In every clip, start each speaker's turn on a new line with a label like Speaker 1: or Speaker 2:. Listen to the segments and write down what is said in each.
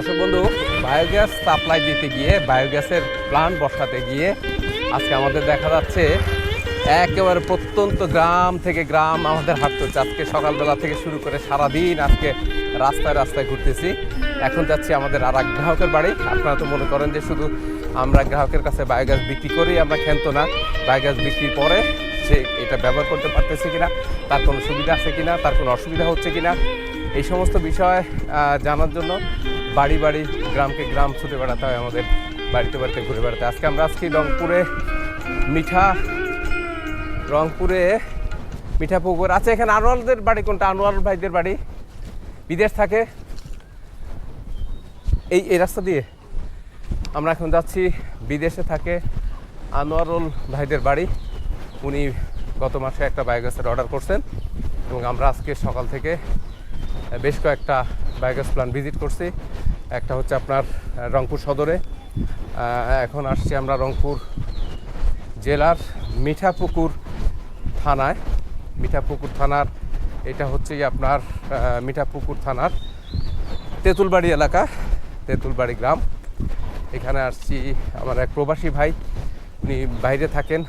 Speaker 1: দর্শক বন্ধু biogas supply দিতে গিয়ে বায়োগ্যাসের প্লান্ট বসাতে গিয়ে আজকে আমাদের দেখা যাচ্ছে একেবারে প্রত্যন্ত গ্রাম থেকে গ্রাম আমাদের হাঁটতে হচ্ছে আজকে সকালবেলা থেকে শুরু করে সারাদিন আজকে রাস্তায় রাস্তায় ঘুরতেছি। এখন যাচ্ছি আমাদের আর এক গ্রাহকের বাড়ি। আপনারা তো মনে করেন যে শুধু আমরা গ্রাহকের কাছে বায়োগ্যাস বিক্রি করেই আমরা খেন্ত না। বায়োগ্যাস বিক্রির পরে সে এটা ব্যবহার করতে পারতেছে কিনা, তার কোনো সুবিধা আছে কিনা, তার কোনো অসুবিধা হচ্ছে কিনা, এই সমস্ত বিষয় জানার জন্য বাড়ি বাড়ি গ্রামকে গ্রাম ছুটে বেড়াতে হয়, আমাদের বাড়িতে বাড়িতে ঘুরে বেড়াতে আজকে আমরা আজকে রংপুরে, মিঠা রংপুরে, মিঠা পুকুর আছে এখানে। আনোয়ারদের বাড়ি কোনটা? আনোয়ার ভাইদের বাড়ি। বিদেশ থাকে। এই এই রাস্তা দিয়ে আমরা এখন যাচ্ছি। বিদেশে থাকে আনোয়ারুল ভাইদের বাড়ি। উনি গত মাসে একটা বায়োগ্যাসের অর্ডার করছেন এবং আমরা আজকে সকাল থেকে বেশ কয়েকটা বায়োগ্যাস প্ল্যান্ট ভিজিট করছি। একটা হচ্ছে আপনার রংপুর সদরে। এখন আসছি আমরা রংপুর জেলার মিঠাপুকুর থানায়। মিঠাপুকুর থানার, এটা হচ্ছে আপনার মিঠাপুকুর থানার তেঁতুলবাড়ি এলাকা, তেঁতুলবাড়ি গ্রাম। এখানে আসছি আমার এক প্রবাসী ভাই, উনি বাইরে থাকেন।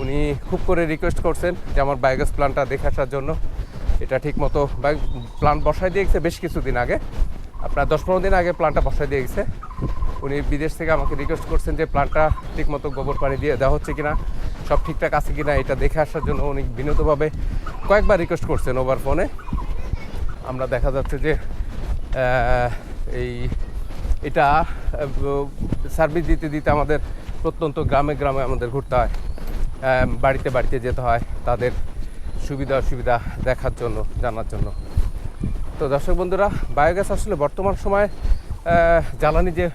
Speaker 1: উনি খুব করে রিকোয়েস্ট করছেন যে আমার বায়োগ্যাস প্ল্যান্টটা দেখে আসার জন্য। এটা ঠিক মতো প্ল্যান্ট বসায় দিয়ে গেছে বেশ কিছুদিন আগে। আপনার দশ পনেরো দিন আগে প্ল্যান্টটা বসায় দিয়ে গেছে। উনি বিদেশ থেকে আমাকে রিকোয়েস্ট করছেন যে প্ল্যান্টটা ঠিক মতো গোবর পানি দিয়ে দেওয়া হচ্ছে কিনা, সব ঠিকঠাক আছে কিনা এটা দেখে আসার জন্য উনি বিনীতভাবে কয়েকবার রিকোয়েস্ট করছেন ওভার ফোনে আমরা দেখা যাচ্ছে যে এই এটা সার্ভিস দিতে দিতে আমাদের প্রত্যন্ত গ্রামে গ্রামে আমাদের ঘুরতে হয়। বাড়িতে বাড়িতে যেতে হয়, তাদের সুবিধা অসুবিধা দেখার জন্য, জানার জন্য। তো দর্শক বন্ধুরা বায়োগ্যাস আসলে বর্তমান সময়ে জ্বালানি যে,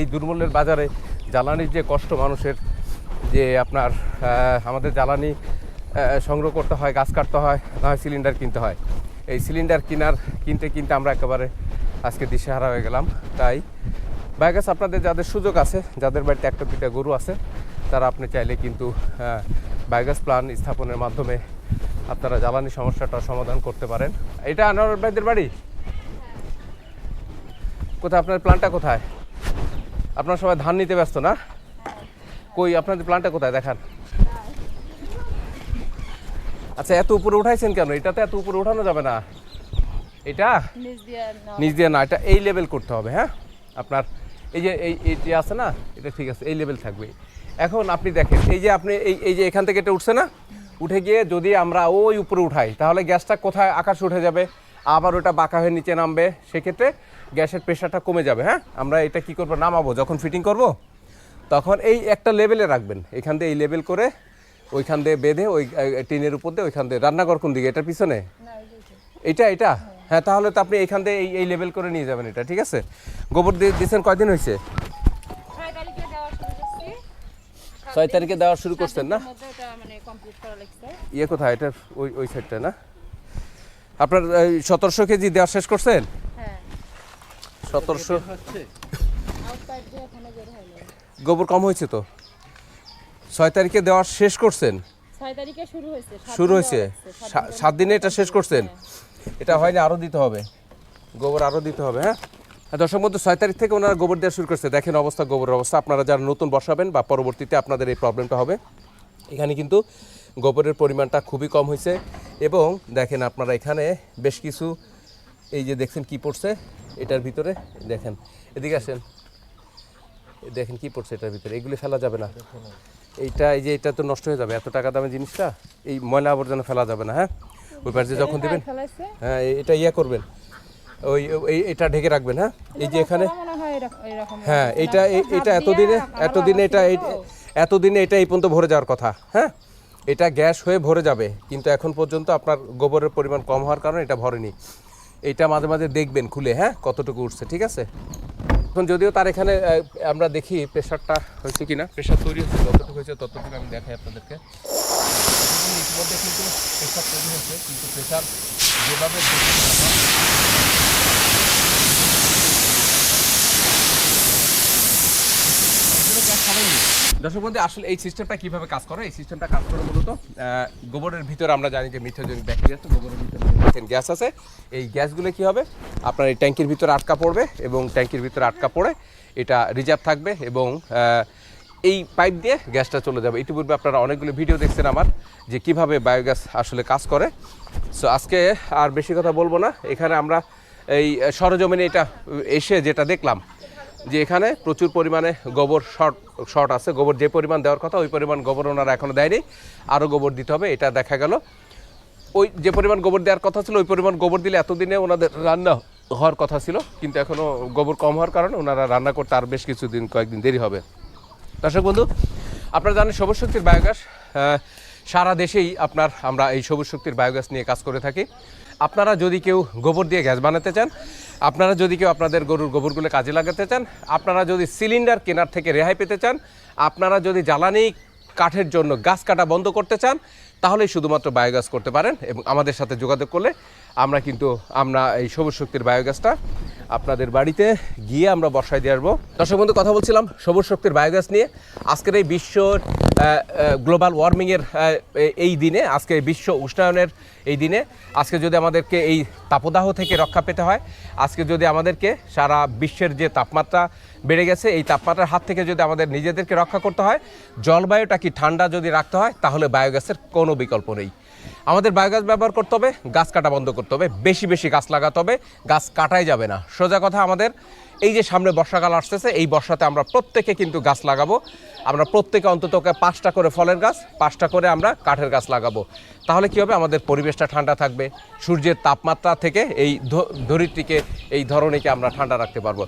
Speaker 1: এই দুর্মূল্যের বাজারে জ্বালানির যে কষ্ট মানুষের, যে আপনার আমাদের জ্বালানি সংগ্রহ করতে হয়, গাছ কাটতে হয়, না হয় সিলিন্ডার কিনতে হয়। এই সিলিন্ডার কেনার, কিনতে কিনতে আমরা একেবারে আজকে দিশেহারা হয়ে গেলাম। তাই বায়োগ্যাস আপনাদের যাদের সুযোগ আছে, যাদের বাড়িতে একটা দুইটা গরু আছে, তারা আপনি চাইলে কিন্তু বায়োগ্যাস প্ল্যান স্থাপনের মাধ্যমে আপনারা জ্বালানি সমস্যাটা সমাধান করতে পারেন। এটা আনোয়ার ভাইদের বাড়ি? কোথায়? আপনার প্ল্যানটা কোথায়? আপনার সবাই ধান নিতে ব্যস্ত না? কই আপনাদের প্ল্যানটা কোথায়? দেখান। আচ্ছা এত উপরে উঠাইছেন কেন? এটাতে এত উপরে উঠানো যাবে না। এটা?
Speaker 2: নিচ দিয়ে
Speaker 1: না। এটা এই লেভেল করতে হবে হ্যাঁ? আপনার এই যে এই যে আছে না? এটা ঠিক আছে এই লেভেল থাকবে। এখন আপনি দেখেন এই যে আপনি এই এই যে এখান থেকে এটা উঠছে না? উঠে গিয়ে যদি আমরা ওই উপরে উঠাই তাহলে গ্যাসটা কোথায়? আকাশ উঠে যাবে। আবার ওটা বাঁকা হয়ে নিচে নামবে। সেক্ষেত্রে গ্যাসের প্রেশারটা কমে যাবে হ্যাঁ? আমরা এটা কি করব? নামাবো। যখন ফিটিং করব তখন এই একটা লেভেলে রাখবেন। এখান দিয়ে এই লেভেল করে ওইখান দিয়ে বেঁধে ওই টিনের উপর দিয়ে ওইখান দিয়ে রান্নাঘর কোন দিকে? এটার পিছনে?
Speaker 2: এটা।
Speaker 1: এটা হ্যাঁ তাহলে তো আপনি এখান দিয়ে এই এই লেভেল করে নিয়ে যাবেন এটা ঠিক আছে? গোবর দিয়ে দিয়েছেন কয়দিন হয়েছে?
Speaker 2: ছয় তারিখে দেওয়া শুরু
Speaker 1: করছেন না?
Speaker 2: মানে।
Speaker 1: ইয়ে কোথায়? এটা ওই ওই সাইডটা না? আপনার সতেরোশো কেজি দেওয়া শেষ করছেন?
Speaker 2: হ্যাঁ।
Speaker 1: সতেরোশো। গোবর কম হয়েছে তো? ছয় তারিখে দেওয়া শেষ করছেন?
Speaker 2: শুরু হয়েছে, সাত
Speaker 1: শুরু
Speaker 2: দিন
Speaker 1: এটা শেষ করছেন?
Speaker 2: হ্যাঁ।
Speaker 1: এটা হয়নি আরও দিতে হবে। গোবর আরও দিতে হবে হ্যাঁ? দর্শক মধ্যে ছয় তারিখ থেকে ওনারা গোবর দেওয়া শুরু করছে। দেখেন অবস্থা গোবরের অবস্থা। আপনারা যারা নতুন বসাবেন বা পরবর্তীতে আপনাদের এই প্রবলেমটা হবে এখানে কিন্তু গোবরের পরিমাণটা খুবই কম হয়েছে। এবং দেখেন আপনারা এখানে বেশ কিছু এই যে দেখছেন কি পড়ছে এটার ভিতরে দেখেন এদিকে আসেন। দেখেন কি পড়ছে এটার ভিতরে এগুলি ফেলা যাবে না। এইটা এই যে এটা তো নষ্ট হয়ে যাবে এত টাকা দামের জিনিসটা এই ময়লা আবর্জনা ফেলা যাবে না হ্যাঁ? ওই পাশে যখন দেবেন হ্যাঁ এটা ইয়া করবেন। ওই এটা ঢেকে রাখবেন হ্যাঁ? এই যে এখানে
Speaker 2: হয়
Speaker 1: হ্যাঁ এটা এটা এতদিনে এতদিনে এটা এতদিনে এটা এই পর্যন্ত ভরে যাওয়ার কথা হ্যাঁ? এটা গ্যাস হয়ে ভরে যাবে কিন্তু এখন পর্যন্ত আপনার গোবরের পরিমাণ কম হওয়ার কারণে এটা ভরেনি। এটা মাঝে মাঝে দেখবেন খুলে হ্যাঁ? কতটুকু উঠছে ঠিক আছে? এখন যদিও তার এখানে আমরা দেখি প্রেশারটা হয়েছে কিনা প্রেশার তৈরি হচ্ছে যতটুকু হয়েছে ততটুকু আমি দেখাই আপনাদেরকে। ইতিমধ্যে কিন্তু প্রেশার তৈরি হয়েছে কিন্তু প্রেশার যেভাবে গ্যাস খাবেননি দর্শক বন্ধু, আসলে এই সিস্টেমটা কীভাবে কাজ করে? এই সিস্টেমটা কাজ করে মূলত গোবরের ভিতরে আমরা জানি যে মিথ্যাজনিক ব্যাকটেরিয়া আছে, গোবরের ভিতরে গ্যাস আছে। এই গ্যাসগুলো কি হবে? আপনার এই ট্যাঙ্কির ভিতরে আটকা পড়বে এবং ট্যাঙ্কির ভিতরে আটকা পড়ে এটা রিজার্ভ থাকবে এবং এই পাইপ দিয়ে গ্যাসটা চলে যাবে। ইতিপূর্বে আপনারা অনেকগুলো ভিডিও দেখছেন আমার যে কীভাবে বায়োগ্যাস আসলে কাজ করে। সো আজকে আর বেশি কথা বলব না। এখানে আমরা এই সরজমিনে এটা এসে যেটা দেখলাম যে এখানে প্রচুর পরিমাণে গোবর শর্ট শর্ট আছে। গোবর যে পরিমাণ দেওয়ার কথা, ওই পরিমাণ গোবর ওনারা এখনও দেয়নি। আরও গোবর দিতে হবে, এটা দেখা গেল। ওই যে পরিমাণ গোবর দেওয়ার কথা ছিল, ওই পরিমাণ গোবর দিলে এতদিনে ওনাদের রান্না হওয়ার কথা ছিল। কিন্তু এখনও গোবর কম হওয়ার কারণে ওনারা রান্না করতে আর বেশ কিছুদিন, কয়েকদিন দেরি হবে। দর্শক বন্ধু, আপনারা জানেন সবুজ শক্তির বায়োগ্যাস সারা দেশেই আপনার, আমরা এই সবুজ শক্তির বায়োগ্যাস নিয়ে কাজ করে থাকি। আপনারা যদি কেউ গোবর দিয়ে গ্যাস বানাতে চান, আপনারা যদি কেউ আপনাদের গরুর গোবরগুলো কাজে লাগাতে চান, আপনারা যদি সিলিন্ডার কেনার থেকে রেহাই পেতে চান, আপনারা যদি জ্বালানি কাঠের জন্য গাছ কাটা বন্ধ করতে চান, তাহলেই শুধুমাত্র বায়োগ্যাস করতে পারেন এবং আমাদের সাথে যোগাযোগ করলে আমরা কিন্তু, আমরা এই সবুজ শক্তির বায়োগ্যাসটা আপনাদের বাড়িতে গিয়ে আমরা বসায় দিয়ে আসব। দর্শক বন্ধু, কথা বলছিলাম সবুজ শক্তির বায়োগ্যাস নিয়ে। আজকের এই বিশ্ব গ্লোবাল ওয়ার্মিংয়ের এই দিনে, আজকে বিশ্ব উষ্ণায়নের এই দিনে, আজকে যদি আমাদেরকে এই তাপদাহ থেকে রক্ষা পেতে হয়, আজকে যদি আমাদেরকে সারা বিশ্বের যে তাপমাত্রা বেড়ে গেছে, এই তাপমাত্রার হাত থেকে যদি আমাদের নিজেদেরকে রক্ষা করতে হয়, জলবায়ুটা কি ঠান্ডা যদি রাখতে হয়, তাহলে বায়োগ্যাসের কোনো বিকল্প নেই। আমাদের বায়োগ্যাস ব্যবহার করতে হবে, গাছ কাটা বন্ধ করতে হবে, বেশি বেশি গাছ লাগাতে হবে, গাছ কাটাই যাবে না। সোজা কথা আমাদের এই যে সামনে বর্ষাকাল আসতেছে, এই বর্ষাতে আমরা প্রত্যেকে কিন্তু গাছ লাগাবো। আমরা প্রত্যেকে অন্তত পাঁচটা করে ফলের গাছ, পাঁচটা করে আমরা কাঠের গাছ লাগাবো। তাহলে কি হবে? আমাদের পরিবেশটা ঠান্ডা থাকবে। সূর্যের তাপমাত্রা থেকে এই ধরিত্রীকে, এই ধরনীকে আমরা ঠান্ডা রাখতে পারব।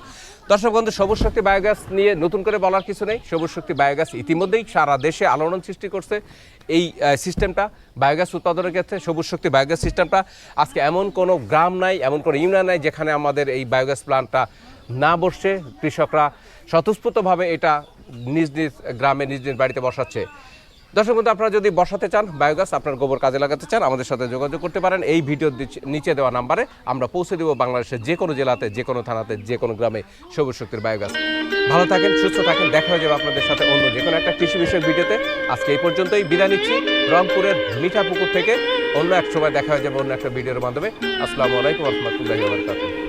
Speaker 1: দর্শক বন্ধু, সবুজ শক্তি বায়োগ্যাস নিয়ে নতুন করে বলার কিছু নেই। সবুজ শক্তি বায়োগ্যাস ইতিমধ্যেই সারা দেশে আলোড়ন সৃষ্টি করছে। এই সিস্টেমটা বায়োগ্যাস উৎপাদনের ক্ষেত্রে সবুজ শক্তি বায়োগ্যাস সিস্টেমটা আজকে এমন কোনো গ্রাম নাই, এমন কোনো ইউনিয়ন নাই যেখানে আমাদের এই বায়োগ্যাস প্ল্যান্টটা না বসছে, কৃষকরা স্বতঃস্ফূর্তভাবে এটা নিজ নিজ গ্রামে, নিজ নিজ বাড়িতে বসাচ্ছে। দর্শক বন্ধু, আপনারা যদি বসাতে চান, বায়োগ্যাস আপনার গোবর কাজে লাগাতে চান, আমাদের সাথে যোগাযোগ করতে পারেন। এই ভিডিওর নিচে- দেওয়া নাম্বারে আমরা পৌঁছে দেবো বাংলাদেশের যে কোনো জেলাতে, যে কোনো থানাতে, যে কোনো গ্রামে সবুজ শক্তির বায়োগ্যাস। ভালো থাকেন, সুস্থ থাকেন, দেখা হয়ে যাবে আপনাদের সাথে অন্য যে কোনো একটা কৃষি বিষয়ক ভিডিওতে। আজকে এই পর্যন্তই, বিদায় নিচ্ছি। রংপুরের মিঠাপুকুর থেকে অন্য এক সময় দেখা হয়ে যাবে অন্য একটা ভিডিওর মাধ্যমে। আসসালামু আলাইকুম, রহমতুল্লাহি